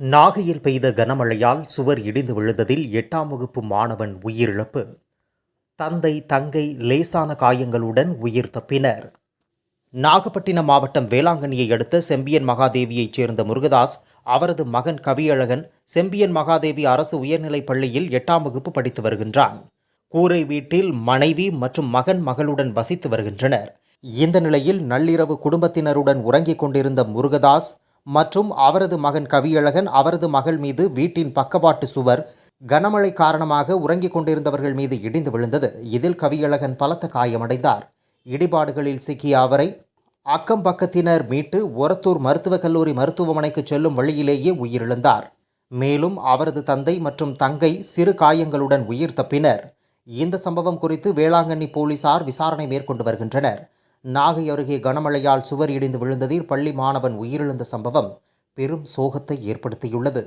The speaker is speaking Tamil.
நாகையில் பெய்த கனமழையால் சுவர் இடிந்து விழுந்ததில் எட்டாம் வகுப்பு மாணவன் உயிரிழப்பு. தந்தை தங்கை லேசான காயங்களுடன் உயிர் தப்பினர். நாகப்பட்டினம் மாவட்டம் வேளாங்கண்ணியை அடுத்த செம்பியன் மகாதேவியைச் சேர்ந்த முருகதாஸ் அவரது மகன் கவியழகன் செம்பியன் மகாதேவி அரசு உயர்நிலைப் பள்ளியில் எட்டாம் வகுப்பு படித்து வருகின்றான். கூரை வீட்டில் மனைவி மற்றும் மகன் மகளுடன் வசித்து வருகின்றனர். இந்த நிலையில் நள்ளிரவு குடும்பத்தினருடன் உறங்கிக் கொண்டிருந்த முருகதாஸ் மற்றும் அவரது மகன் கவியழகன் அவரது மகள் மீது வீட்டின் பக்கவாட்டு சுவர் கனமழை காரணமாக உறங்கிக் கொண்டிருந்தவர்கள் மீது இடிந்து விழுந்தது. இதில் கவியழகன் பலத்த காயமடைந்தார். இடிபாடுகளில் சிக்கிய அவரை அக்கம் பக்கத்தினர் மீட்டு ஒரத்தூர் மருத்துவக் கல்லூரி மருத்துவமனைக்கு செல்லும் வழியிலேயே உயிரிழந்தார். மேலும் அவரது தந்தை மற்றும் தங்கை சிறு காயங்களுடன் உயிர் தப்பினர் இந்த சம்பவம் குறித்து வேளாங்கண்ணி போலீசார் விசாரணை மேற்கொண்டு வருகின்றனர். நாகை அருகே கனமழையால் சுவர் இடிந்து விழுந்ததில் பள்ளி மாணவன் உயிரிழந்த சம்பவம் பெரும் சோகத்தை ஏற்படுத்தியுள்ளது.